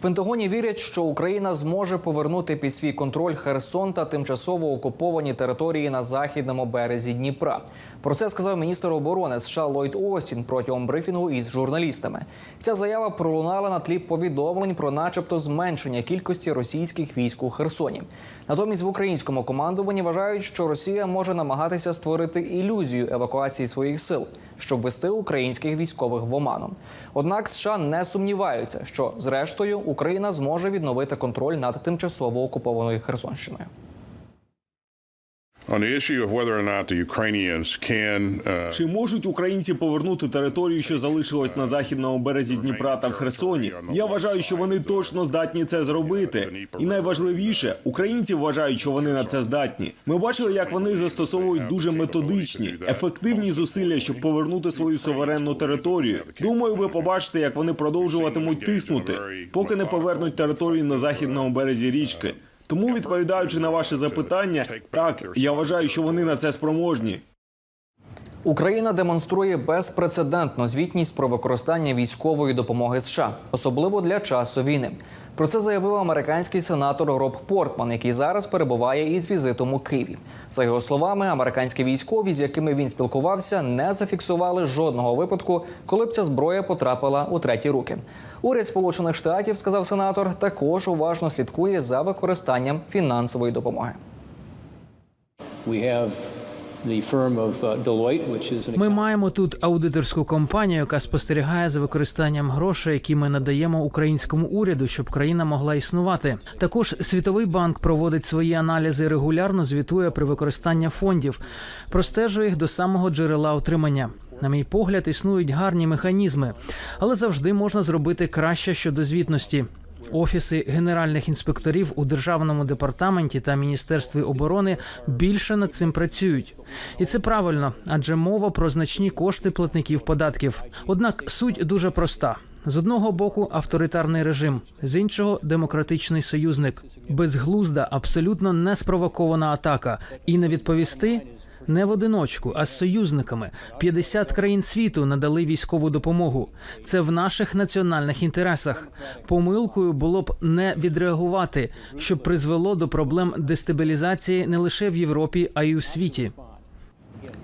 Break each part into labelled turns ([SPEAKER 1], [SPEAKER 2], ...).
[SPEAKER 1] Пентагоні вірять, що Україна зможе повернути під свій контроль Херсон та тимчасово окуповані території на західному березі Дніпра. Про це сказав міністр оборони США Ллойд Остін протягом брифінгу із журналістами. Ця заява пролунала на тлі повідомлень про, начебто, зменшення кількості російських військ у Херсоні. Натомість в українському командуванні вважають, що Росія може намагатися створити ілюзію евакуації своїх сил, щоб ввести українських військових в оману. Однак США не сумніваються, що зрештою Україна зможе відновити контроль над тимчасово окупованою Херсонщиною.
[SPEAKER 2] Чи можуть українці повернути територію, що залишилась на західному березі Дніпра та в Херсоні? Я вважаю, що вони точно здатні це зробити. І найважливіше, українці вважають, що вони на це здатні. Ми бачили, як вони застосовують дуже методичні, ефективні зусилля, щоб повернути свою суверенну територію. Думаю, ви побачите, як вони продовжуватимуть тиснути, поки не повернуть територію на західному березі річки. Тому, відповідаючи на ваше запитання, так я вважаю, що вони на це спроможні.
[SPEAKER 1] Україна демонструє безпрецедентну звітність про використання військової допомоги США, особливо для часу війни. Про це заявив американський сенатор Роб Портман, який зараз перебуває із візитом у Києві. За його словами, американські військові, з якими він спілкувався, не зафіксували жодного випадку, коли б ця зброя потрапила у треті руки. Уряд Сполучених Штатів, сказав сенатор, також уважно слідкує за використанням фінансової допомоги.
[SPEAKER 3] We have uh,
[SPEAKER 4] Ми маємо тут аудиторську компанію, яка спостерігає за використанням грошей, які ми надаємо українському уряду, щоб країна могла існувати. Також Світовий банк проводить свої аналізи і регулярно звітує при використанні фондів, простежує їх до самого джерела отримання. На мій погляд, існують гарні механізми, але завжди можна зробити краще щодо звітності. Офіси генеральних інспекторів у державному департаменті та міністерстві оборони більше над цим працюють, і це правильно, адже мова про значні кошти платників податків. Однак суть дуже проста. З одного боку авторитарний режим, з іншого демократичний союзник. Безглузда, абсолютно неспровокована атака. І не відповісти не в одиночку, а з союзниками. 50 країн світу надали військову допомогу. Це в наших національних інтересах. Помилкою було б не відреагувати, що призвело до проблем дестабілізації не лише в Європі, а й у світі.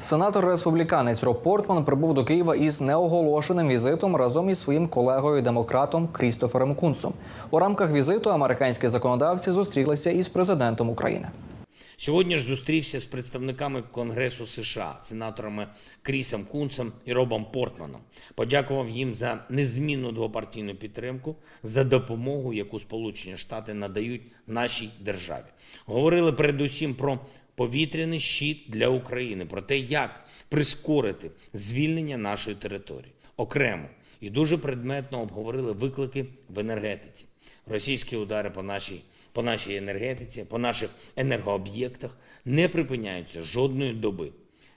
[SPEAKER 1] Сенатор республіканець Роб Портман прибув до Києва із неоголошеним візитом разом із своїм колегою демократом Крістофером Кунцом. У рамках візиту американські законодавці зустрілися із президентом України.
[SPEAKER 5] Сьогодні ж зустрівся з представниками Конгресу США, сенаторами Крісом Кунцем і Робом Портманом. Подякував їм за незмінну двопартійну підтримку, за допомогу, яку Сполучені Штати надають нашій державі. Говорили передусім про повітряний щит для України, про те, як прискорити звільнення нашої території окремо і дуже предметно обговорили виклики в енергетиці. Російські удари по нашій, по нашій енергетиці, по наших енергооб'єктах не припиняються жодної доби.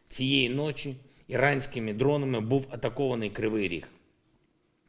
[SPEAKER 5] Цієї ночі іранськими дронами був атакований Кривий Ріг.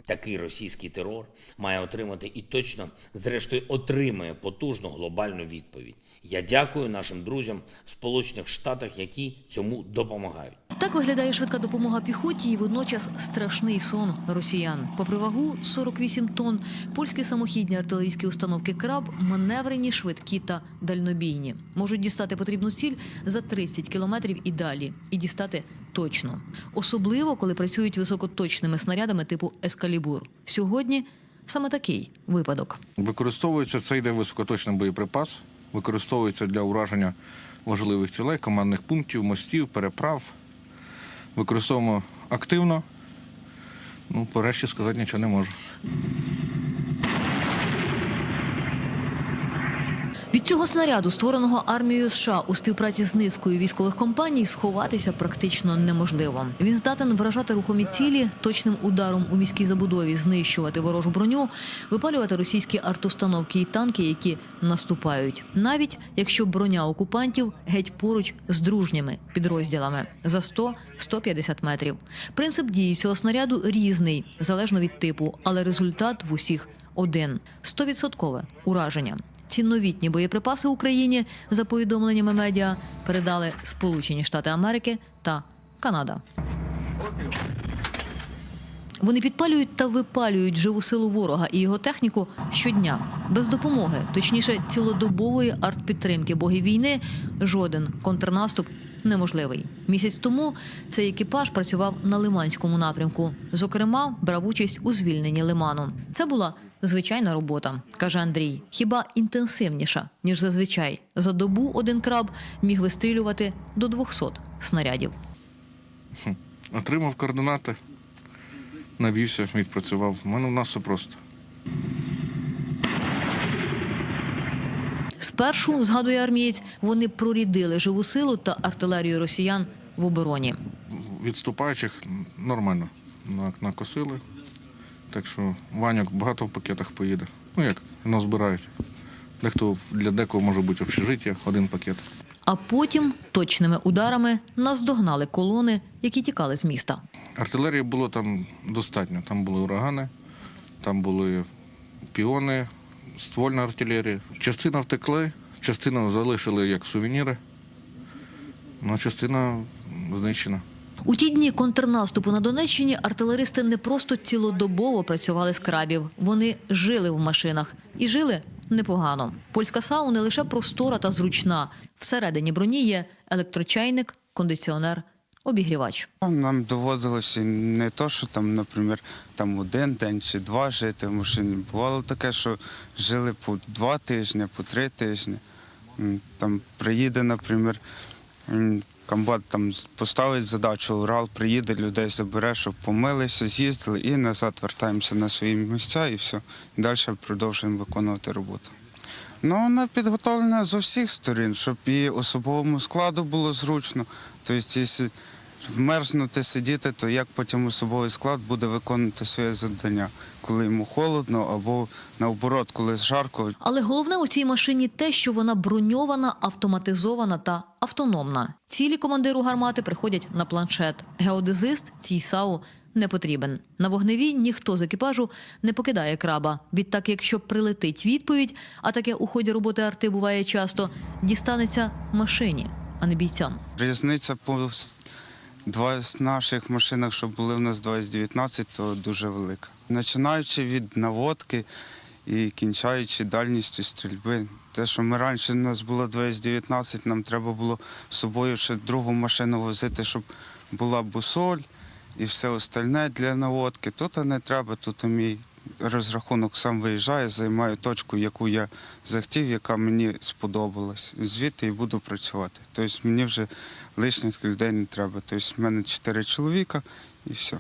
[SPEAKER 5] Такий російський терор має отримати і точно, зрештою, отримає потужну глобальну відповідь. Я дякую нашим друзям в Сполучених Штатах, які цьому допомагають.
[SPEAKER 6] Так виглядає швидка допомога піхоті і водночас страшний сон росіян. Попри вагу 48 тонн, польські самохідні артилерійські установки краб маневрені, швидкі та дальнобійні. Можуть дістати потрібну ціль за 30 кілометрів і далі, і дістати точно. Особливо, коли працюють високоточними снарядами типу Ескалібур. Сьогодні саме такий випадок.
[SPEAKER 7] Використовується це йде високоточний боєприпас, використовується для ураження важливих цілей, командних пунктів, мостів, переправ. Використовуємо активно. Ну, порешті сказати нічого не можу.
[SPEAKER 6] Від цього снаряду, створеного армією США у співпраці з низкою військових компаній, сховатися практично неможливо. Він здатен вражати рухомі цілі, точним ударом у міській забудові знищувати ворожу броню, випалювати російські артустановки і танки, які наступають, навіть якщо броня окупантів геть поруч з дружніми підрозділами за 100-150 метрів. Принцип дії цього снаряду різний, залежно від типу, але результат в усіх один – стовідсоткове ураження. Ці новітні боєприпаси Україні, за повідомленнями медіа, передали Сполучені Штати Америки та Канада. Вони підпалюють та випалюють живу силу ворога і його техніку щодня. Без допомоги, точніше, цілодобової артпідтримки боги війни, жоден контрнаступ неможливий. Місяць тому цей екіпаж працював на Лиманському напрямку. Зокрема, брав участь у звільненні Лиману. Це була звичайна робота, каже Андрій. Хіба інтенсивніша, ніж зазвичай. За добу один краб міг вистрілювати до 200 снарядів.
[SPEAKER 7] Отримав координати, навівся, відпрацював. У мене в нас все просто.
[SPEAKER 6] Спершу, згадує армієць, вони прорідили живу силу та артилерію росіян в обороні.
[SPEAKER 7] Відступаючих нормально накосили. Так що Ваньок багато в пакетах поїде. Ну як, назбирають. Дехто для декого може бути общежиття, один пакет.
[SPEAKER 6] А потім точними ударами наздогнали колони, які тікали з міста.
[SPEAKER 7] Артилерії було там достатньо. Там були урагани, там були піони, ствольна артилерія. Частина втекли, частина залишили як сувеніри, ну а частина знищена.
[SPEAKER 6] У ті дні контрнаступу на Донеччині артилеристи не просто цілодобово працювали з крабів, вони жили в машинах і жили непогано. Польська САУ не лише простора та зручна. Всередині броні є електрочайник, кондиціонер, обігрівач.
[SPEAKER 8] Нам доводилося не то, що там, наприклад, там один день чи два жити в машині. Бувало таке, що жили по два тижні, по три тижні. Там приїде, наприклад, комбат там поставить задачу, Урал приїде, людей забере, щоб помилися, з'їздили і назад вертаємося на свої місця і все. Далі продовжуємо виконувати роботу. Ну, вона підготовлена з усіх сторін, щоб і особовому складу було зручно. Тобто, якщо вмерзнути, сидіти, то як потім особовий склад буде виконувати своє завдання, коли йому холодно або наоборот, коли жарко.
[SPEAKER 6] Але головне у цій машині те, що вона броньована, автоматизована та автономна. Цілі командиру гармати приходять на планшет. Геодезист цій САУ не потрібен. На вогневій ніхто з екіпажу не покидає краба. Відтак, якщо прилетить відповідь, а таке у ході роботи арти буває часто, дістанеться машині, а не бійцям.
[SPEAKER 8] Різниця по два з наших машинах, що були в нас 2019, то дуже велика. Починаючи від наводки і кінчаючи дальністю стрільби. Те, що ми раніше у нас було 2019, нам треба було з собою ще другу машину возити, щоб була бусоль і все остальне для наводки. Тут не треба, тут мій розрахунок сам виїжджає, займаю точку, яку я захотів, яка мені сподобалась. Звідти і буду працювати. Тобто мені вже лишніх людей не треба. Тобто в мене чотири чоловіка і все.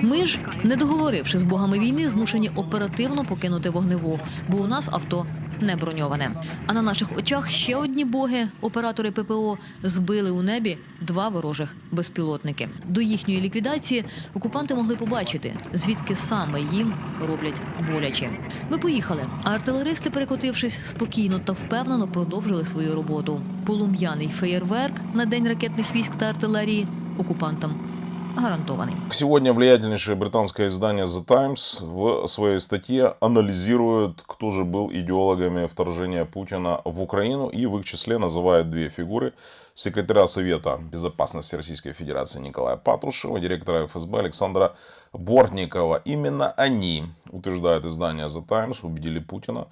[SPEAKER 6] Ми ж, не договоривши з богами війни, змушені оперативно покинути вогневу, бо у нас авто не броньоване. А на наших очах ще одні боги, оператори ППО, збили у небі два ворожих безпілотники. До їхньої ліквідації окупанти могли побачити, звідки саме їм роблять боляче. Ми поїхали, а артилеристи, перекотившись спокійно та впевнено, продовжили свою роботу. Полум'яний феєрверк на день ракетних військ та артилерії окупантам гарантований.
[SPEAKER 9] Сегодня влиятельнейшее британское издание The Times в своей статье анализирует, кто же был идеологами вторжения Путина в Украину и в их числе называет две фигуры. Секретаря Совета Безопасности Российской Федерации Николая Патрушева, директора ФСБ Александра Бортникова. Именно они, утверждает издание The Times, убедили Путина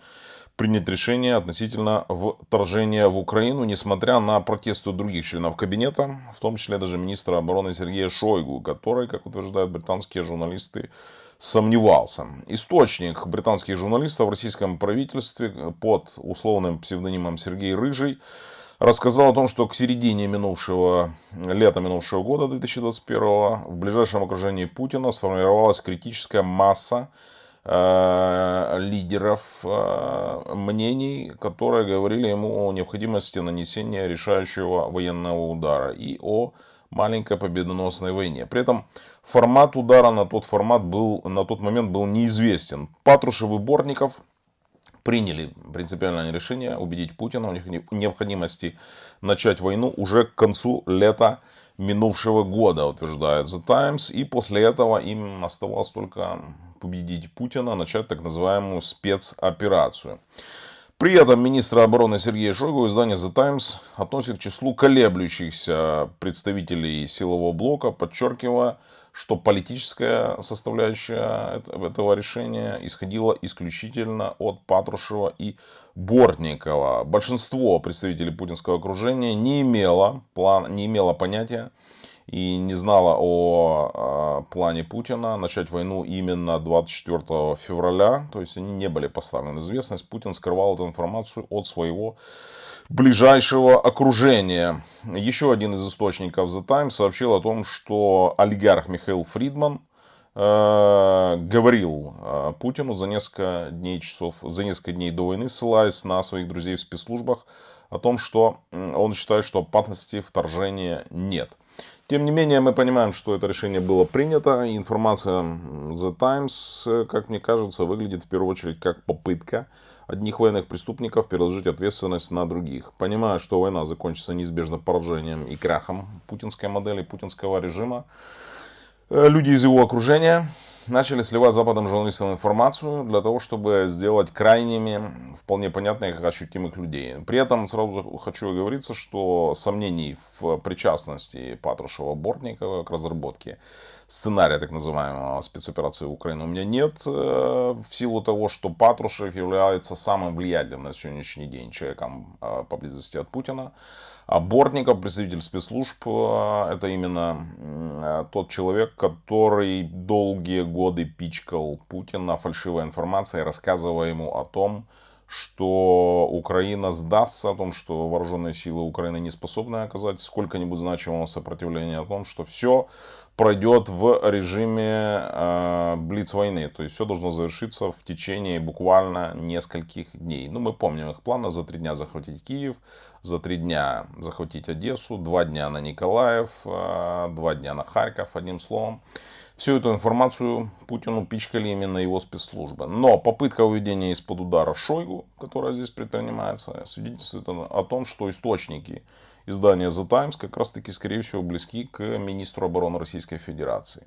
[SPEAKER 9] принять решение относительно вторжения в Украину, несмотря на протесты других членов кабинета, в том числе даже министра обороны Сергея Шойгу, который, как утверждают британские журналисты, сомневался. Источник британских журналистов в российском правительстве под условным псевдонимом Сергей Рыжий рассказал о том, что к середине минувшего, лета минувшего года 2021 в ближайшем окружении Путина сформировалась критическая масса лидеров э, мнений, которые говорили ему о необходимости нанесения решающего военного удара и о маленькой победоносной войне. При этом формат удара на тот формат был на тот момент был неизвестен. Патрушев и Бортников приняли принципиальное решение убедить Путина в необходи- необходимости начать войну уже к концу лета минувшего года, утверждает The Times. И после этого им оставалось только победить Путина, начать так называемую спецоперацию. При этом министра обороны Сергея Шойгу издание The Times относит к числу колеблющихся представителей силового блока, подчеркивая, что политическая составляющая эт- этого решения исходила исключительно от Патрушева и Бортникова. Большинство представителей путинского окружения не имело, план, не имело понятия и не знала о э, плане Путина начать войну именно 24 февраля. То есть они не были поставлены в известность. Путин скрывал эту информацию от своего ближайшего окружения. Еще один из источников The Times сообщил о том, что олигарх Михаил Фридман э, говорил э, Путину за несколько дней часов, за несколько дней до войны, ссылаясь на своих друзей в спецслужбах, о том, что он считает, что опасности вторжения нет. Тем не менее, мы понимаем, что это решение было принято. Информация The Times, э, как мне кажется, выглядит в первую очередь как попытка одних военных преступников переложить ответственность на других. Понимая, что война закончится неизбежно поражением и крахом путинской модели, путинского режима, э, люди из его окружения начали сливать западным журналистам информацию для того, чтобы сделать крайними вполне понятных и ощутимых людей. При этом сразу хочу оговориться, что сомнений в причастности Патрушева Бортникова к разработке сценария так называемого спецоперации в Украину у меня нет, э, в силу того, что Патрушев является самым влиятельным на сегодняшний день человеком э, поблизости от Путина. А Бортников, представитель спецслужб, э, это именно э, тот человек, который долгие годы пичкал Путина фальшивой информацией, рассказывая ему о том, что Украина сдастся, о том, что вооруженные силы Украины не способны оказать сколько-нибудь значимого сопротивления, о том, что все пройдет в режиме э, блиц-войны. То есть все должно завершиться в течение буквально нескольких дней. Ну, мы помним их планы. За три дня захватить Киев, за три дня захватить Одессу, два дня на Николаев, э, два дня на Харьков, одним словом. Всю эту информацию Путину пичкали именно его спецслужбы. Но попытка уведения из-под удара Шойгу, которая здесь предпринимается, свидетельствует о том, что источники издания The Times как раз таки, скорее всего, близки к министру обороны Российской Федерации.